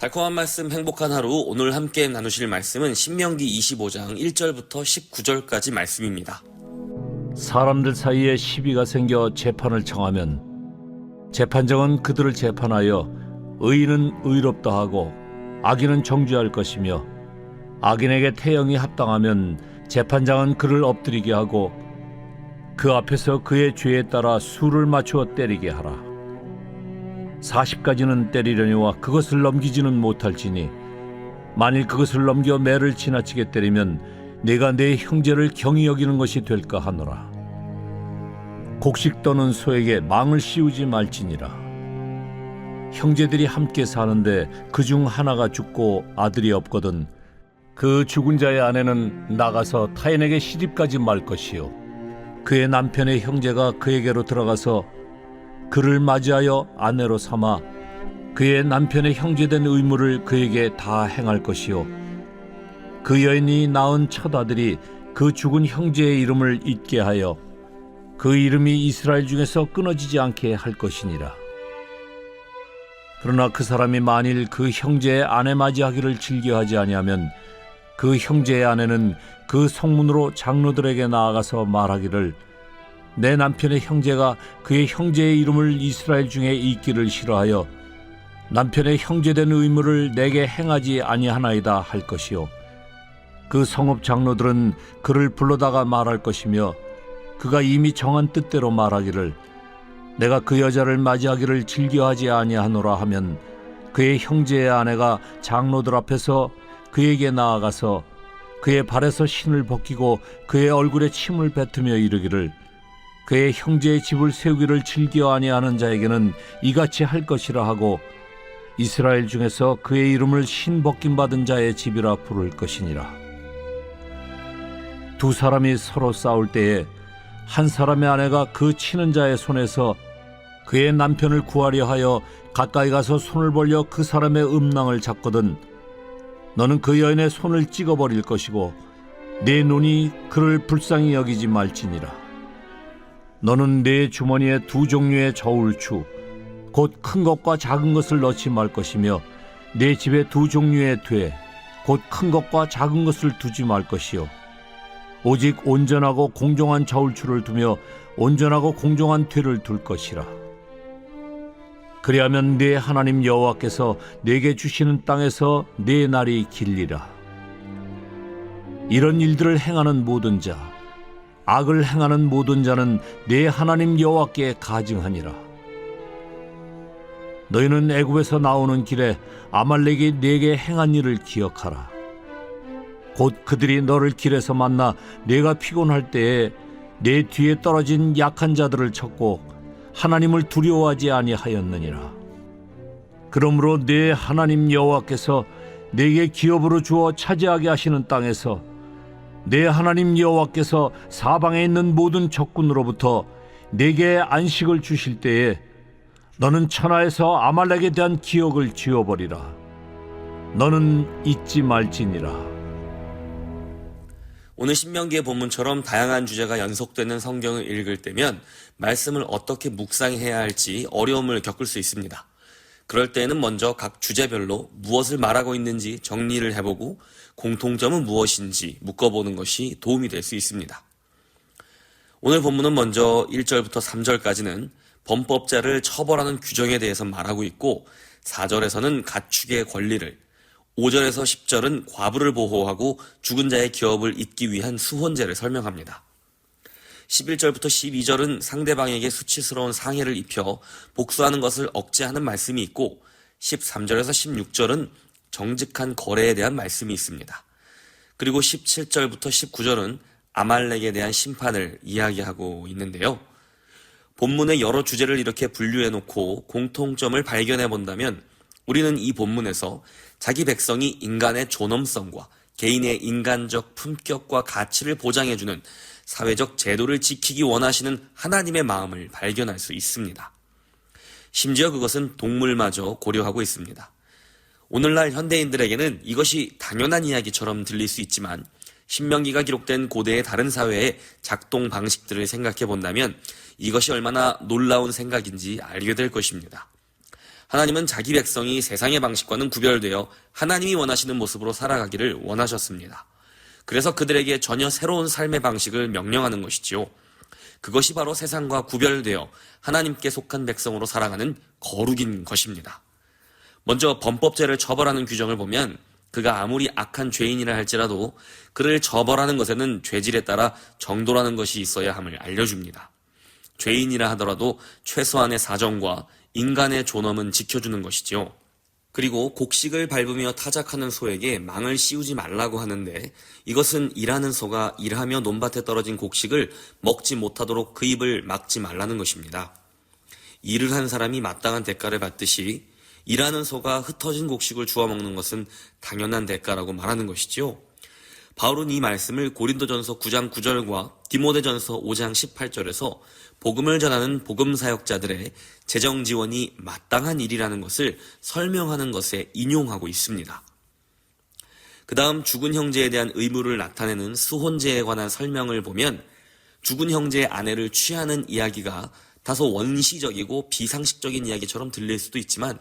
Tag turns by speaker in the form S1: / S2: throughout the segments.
S1: 달콤한 말씀 행복한 하루 오늘 함께 나누실 말씀은 신명기 25장 1절부터 19절까지 말씀입니다.
S2: 사람들 사이에 시비가 생겨 재판을 청하면 재판장은 그들을 재판하여 의인은 의롭다 하고 악인은 정죄할 것이며 악인에게 태형이 합당하면 재판장은 그를 엎드리게 하고 그 앞에서 그의 죄에 따라 수를 맞추어 때리게 하라. 40가지는 때리려니와 그것을 넘기지는 못할지니 만일 그것을 넘겨 매를 지나치게 때리면 내가 내 형제를 경히 여기는 것이 될까 하노라. 곡식 떠는 소에게 망을 씌우지 말지니라. 형제들이 함께 사는데 그 중 하나가 죽고 아들이 없거든 그 죽은 자의 아내는 나가서 타인에게 시집가지 말 것이요 그의 남편의 형제가 그에게로 들어가서 그를 맞이하여 아내로 삼아 그의 남편의 형제된 의무를 그에게 다 행할 것이요 그 여인이 낳은 첫 아들이 그 죽은 형제의 이름을 잊게 하여 그 이름이 이스라엘 중에서 끊어지지 않게 할 것이니라. 그러나 그 사람이 만일 그 형제의 아내 맞이하기를 즐겨하지 아니하면 그 형제의 아내는 그 성문으로 장로들에게 나아가서 말하기를 내 남편의 형제가 그의 형제의 이름을 이스라엘 중에 잊기를 싫어하여 남편의 형제된 의무를 내게 행하지 아니하나이다 할 것이요. 그 성읍 장로들은 그를 불러다가 말할 것이며 그가 이미 정한 뜻대로 말하기를 내가 그 여자를 맞이하기를 즐겨하지 아니하노라 하면 그의 형제의 아내가 장로들 앞에서 그에게 나아가서 그의 발에서 신을 벗기고 그의 얼굴에 침을 뱉으며 이르기를 그의 형제의 집을 세우기를 즐겨 아니하는 자에게는 이같이 할 것이라 하고 이스라엘 중에서 그의 이름을 신 벗김 받은 자의 집이라 부를 것이니라. 두 사람이 서로 싸울 때에 한 사람의 아내가 그 치는 자의 손에서 그의 남편을 구하려 하여 가까이 가서 손을 벌려 그 사람의 음낭을 잡거든 너는 그 여인의 손을 찍어 버릴 것이고 내 눈이 그를 불쌍히 여기지 말지니라 너는 내 주머니에 두 종류의 저울추 곧 큰 것과 작은 것을 넣지 말 것이며 내 집에 두 종류의 되곧 큰 것과 작은 것을 두지 말 것이요 오직 온전하고 공정한 저울추를 두며 온전하고 공정한 퇴를 둘 것이라. 그리하면 네 하나님 여호와께서 내게 주시는 땅에서 네 날이 길리라. 이런 일들을 행하는 모든 자, 악을 행하는 모든 자는 네 하나님 여호와께 가증하니라. 너희는 애굽에서 나오는 길에 아말렉이 네게 행한 일을 기억하라. 곧 그들이 너를 길에서 만나 내가 피곤할 때에 내 뒤에 떨어진 약한 자들을 쳤고 하나님을 두려워하지 아니하였느니라. 그러므로 내 하나님 여호와께서 내게 기업으로 주어 차지하게 하시는 땅에서 내 하나님 여호와께서 사방에 있는 모든 적군으로부터 내게 안식을 주실 때에 너는 천하에서 아말렉에 대한 기억을 지워버리라. 너는 잊지 말지니라.
S1: 오늘 신명기의 본문처럼 다양한 주제가 연속되는 성경을 읽을 때면 말씀을 어떻게 묵상해야 할지 어려움을 겪을 수 있습니다. 그럴 때에는 먼저 각 주제별로 무엇을 말하고 있는지 정리를 해보고 공통점은 무엇인지 묶어보는 것이 도움이 될 수 있습니다. 오늘 본문은 먼저 1절부터 3절까지는 범법자를 처벌하는 규정에 대해서 말하고 있고 4절에서는 가축의 권리를 5절에서 10절은 과부를 보호하고 죽은 자의 기업을 잇기 위한 수혼제를 설명합니다. 11절부터 12절은 상대방에게 수치스러운 상해를 입혀 복수하는 것을 억제하는 말씀이 있고 13절에서 16절은 정직한 거래에 대한 말씀이 있습니다. 그리고 17절부터 19절은 아말렉에 대한 심판을 이야기하고 있는데요. 본문의 여러 주제를 이렇게 분류해 놓고 공통점을 발견해 본다면 우리는 이 본문에서 자기 백성이 인간의 존엄성과 개인의 인간적 품격과 가치를 보장해주는 사회적 제도를 지키기 원하시는 하나님의 마음을 발견할 수 있습니다. 심지어 그것은 동물마저 고려하고 있습니다. 오늘날 현대인들에게는 이것이 당연한 이야기처럼 들릴 수 있지만 신명기가 기록된 고대의 다른 사회의 작동 방식들을 생각해 본다면 이것이 얼마나 놀라운 생각인지 알게 될 것입니다. 하나님은 자기 백성이 세상의 방식과는 구별되어 하나님이 원하시는 모습으로 살아가기를 원하셨습니다. 그래서 그들에게 전혀 새로운 삶의 방식을 명령하는 것이지요. 그것이 바로 세상과 구별되어 하나님께 속한 백성으로 살아가는 거룩인 것입니다. 먼저 범법죄를 처벌하는 규정을 보면 그가 아무리 악한 죄인이라 할지라도 그를 처벌하는 것에는 죄질에 따라 정도라는 것이 있어야 함을 알려줍니다. 죄인이라 하더라도 최소한의 사정과 인간의 존엄은 지켜주는 것이지요. 그리고 곡식을 밟으며 타작하는 소에게 망을 씌우지 말라고 하는데 이것은 일하는 소가 일하며 논밭에 떨어진 곡식을 먹지 못하도록 그 입을 막지 말라는 것입니다. 일을 한 사람이 마땅한 대가를 받듯이 일하는 소가 흩어진 곡식을 주워 먹는 것은 당연한 대가라고 말하는 것이지요. 바울은 이 말씀을 고린도전서 9장 9절과 디모데전서 5장 18절에서 복음을 전하는 복음 사역자들의 재정 지원이 마땅한 일이라는 것을 설명하는 것에 인용하고 있습니다. 그 다음 죽은 형제에 대한 의무를 나타내는 수혼제에 관한 설명을 보면 죽은 형제의 아내를 취하는 이야기가 다소 원시적이고 비상식적인 이야기처럼 들릴 수도 있지만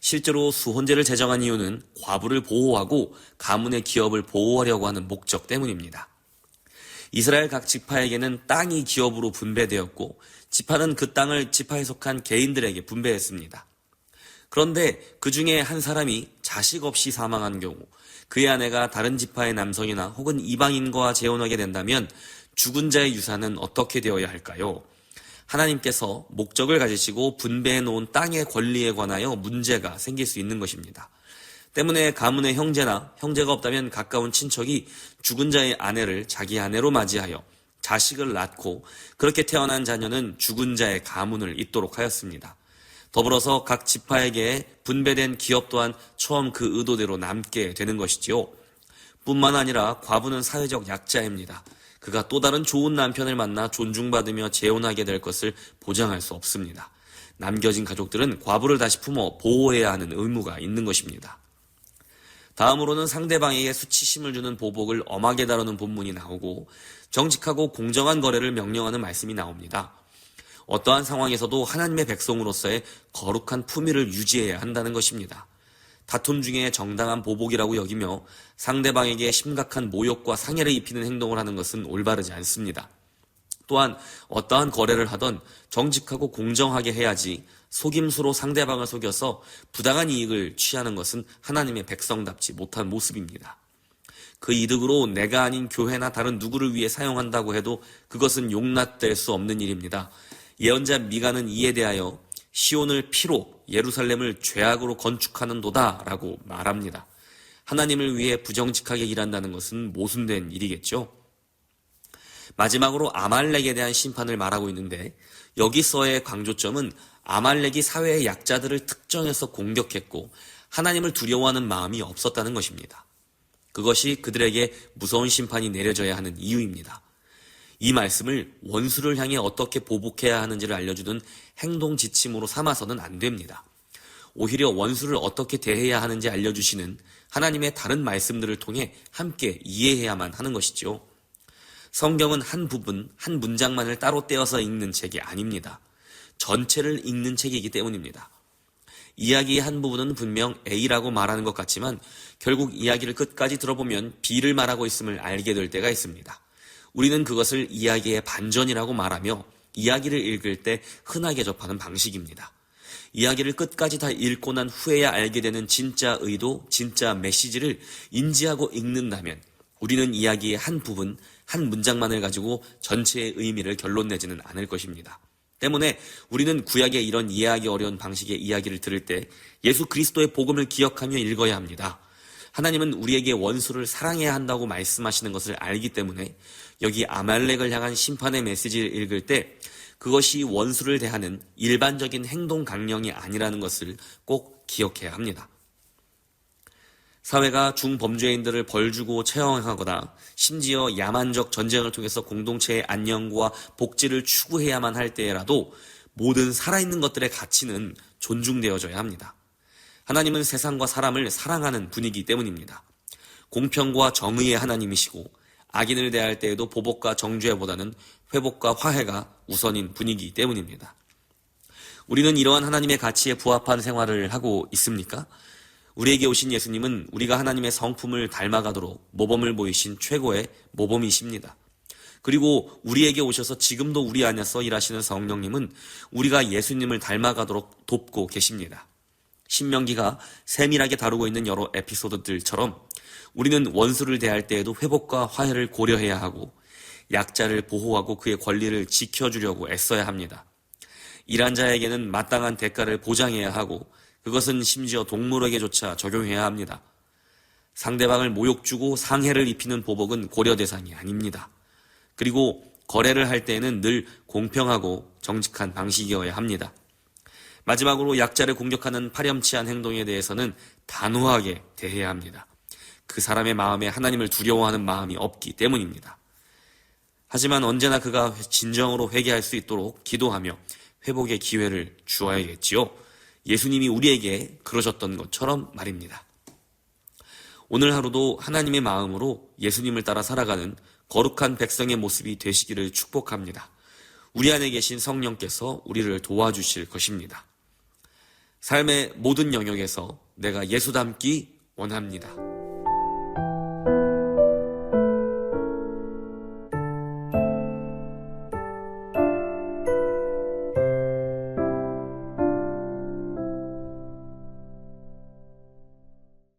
S1: 실제로 수혼제를 제정한 이유는 과부를 보호하고 가문의 기업을 보호하려고 하는 목적 때문입니다. 이스라엘 각 지파에게는 땅이 기업으로 분배되었고 지파는 그 땅을 지파에 속한 개인들에게 분배했습니다. 그런데 그 중에 한 사람이 자식 없이 사망한 경우 그의 아내가 다른 지파의 남성이나 혹은 이방인과 재혼하게 된다면 죽은 자의 유산은 어떻게 되어야 할까요? 하나님께서 목적을 가지시고 분배해 놓은 땅의 권리에 관하여 문제가 생길 수 있는 것입니다. 때문에 가문의 형제나 형제가 없다면 가까운 친척이 죽은 자의 아내를 자기 아내로 맞이하여 자식을 낳고 그렇게 태어난 자녀는 죽은 자의 가문을 잇도록 하였습니다. 더불어서 각 지파에게 분배된 기업 또한 처음 그 의도대로 남게 되는 것이지요. 뿐만 아니라 과부는 사회적 약자입니다. 그가 또 다른 좋은 남편을 만나 존중받으며 재혼하게 될 것을 보장할 수 없습니다. 남겨진 가족들은 과부를 다시 품어 보호해야 하는 의무가 있는 것입니다. 다음으로는 상대방에게 수치심을 주는 보복을 엄하게 다루는 본문이 나오고 정직하고 공정한 거래를 명령하는 말씀이 나옵니다. 어떠한 상황에서도 하나님의 백성으로서의 거룩한 품위를 유지해야 한다는 것입니다. 다툼 중에 정당한 보복이라고 여기며 상대방에게 심각한 모욕과 상해를 입히는 행동을 하는 것은 올바르지 않습니다. 또한 어떠한 거래를 하던 정직하고 공정하게 해야지 속임수로 상대방을 속여서 부당한 이익을 취하는 것은 하나님의 백성답지 못한 모습입니다. 그 이득으로 내가 아닌 교회나 다른 누구를 위해 사용한다고 해도 그것은 용납될 수 없는 일입니다. 예언자 미가는 이에 대하여 시온을 피로 예루살렘을 죄악으로 건축하는 도다라고 말합니다. 하나님을 위해 부정직하게 일한다는 것은 모순된 일이겠죠. 마지막으로 아말렉에 대한 심판을 말하고 있는데 여기서의 강조점은 아말렉이 사회의 약자들을 특정해서 공격했고 하나님을 두려워하는 마음이 없었다는 것입니다. 그것이 그들에게 무서운 심판이 내려져야 하는 이유입니다. 이 말씀을 원수를 향해 어떻게 보복해야 하는지를 알려주는 행동 지침으로 삼아서는 안 됩니다. 오히려 원수를 어떻게 대해야 하는지 알려주시는 하나님의 다른 말씀들을 통해 함께 이해해야만 하는 것이죠. 성경은 한 부분, 한 문장만을 따로 떼어서 읽는 책이 아닙니다. 전체를 읽는 책이기 때문입니다. 이야기의 한 부분은 분명 A라고 말하는 것 같지만 결국 이야기를 끝까지 들어보면 B를 말하고 있음을 알게 될 때가 있습니다. 우리는 그것을 이야기의 반전이라고 말하며 이야기를 읽을 때 흔하게 접하는 방식입니다. 이야기를 끝까지 다 읽고 난 후에야 알게 되는 진짜 의도, 진짜 메시지를 인지하고 읽는다면 우리는 이야기의 한 부분, 한 문장만을 가지고 전체의 의미를 결론 내지는 않을 것입니다. 때문에 우리는 구약의 이런 이해하기 어려운 방식의 이야기를 들을 때 예수 그리스도의 복음을 기억하며 읽어야 합니다. 하나님은 우리에게 원수를 사랑해야 한다고 말씀하시는 것을 알기 때문에 여기 아말렉을 향한 심판의 메시지를 읽을 때 그것이 원수를 대하는 일반적인 행동 강령이 아니라는 것을 꼭 기억해야 합니다. 사회가 중범죄인들을 벌주고 처형하거나 심지어 야만적 전쟁을 통해서 공동체의 안녕과 복지를 추구해야만 할 때라도 모든 살아있는 것들의 가치는 존중되어져야 합니다. 하나님은 세상과 사람을 사랑하는 분이기 때문입니다. 공평과 정의의 하나님이시고 악인을 대할 때에도 보복과 정죄보다는 회복과 화해가 우선인 분이기 때문입니다. 우리는 이러한 하나님의 가치에 부합한 생활을 하고 있습니까? 우리에게 오신 예수님은 우리가 하나님의 성품을 닮아가도록 모범을 보이신 최고의 모범이십니다. 그리고 우리에게 오셔서 지금도 우리 안에서 일하시는 성령님은 우리가 예수님을 닮아가도록 돕고 계십니다. 신명기가 세밀하게 다루고 있는 여러 에피소드들처럼 우리는 원수를 대할 때에도 회복과 화해를 고려해야 하고 약자를 보호하고 그의 권리를 지켜주려고 애써야 합니다. 일한 자에게는 마땅한 대가를 보장해야 하고 그것은 심지어 동물에게조차 적용해야 합니다. 상대방을 모욕 주고 상해를 입히는 보복은 고려 대상이 아닙니다. 그리고 거래를 할 때에는 늘 공평하고 정직한 방식이어야 합니다. 마지막으로 약자를 공격하는 파렴치한 행동에 대해서는 단호하게 대해야 합니다. 그 사람의 마음에 하나님을 두려워하는 마음이 없기 때문입니다. 하지만 언제나 그가 진정으로 회개할 수 있도록 기도하며 회복의 기회를 주어야겠지요. 예수님이 우리에게 그러셨던 것처럼 말입니다. 오늘 하루도 하나님의 마음으로 예수님을 따라 살아가는 거룩한 백성의 모습이 되시기를 축복합니다. 우리 안에 계신 성령께서 우리를 도와주실 것입니다. 삶의 모든 영역에서 내가 예수 닮기 원합니다.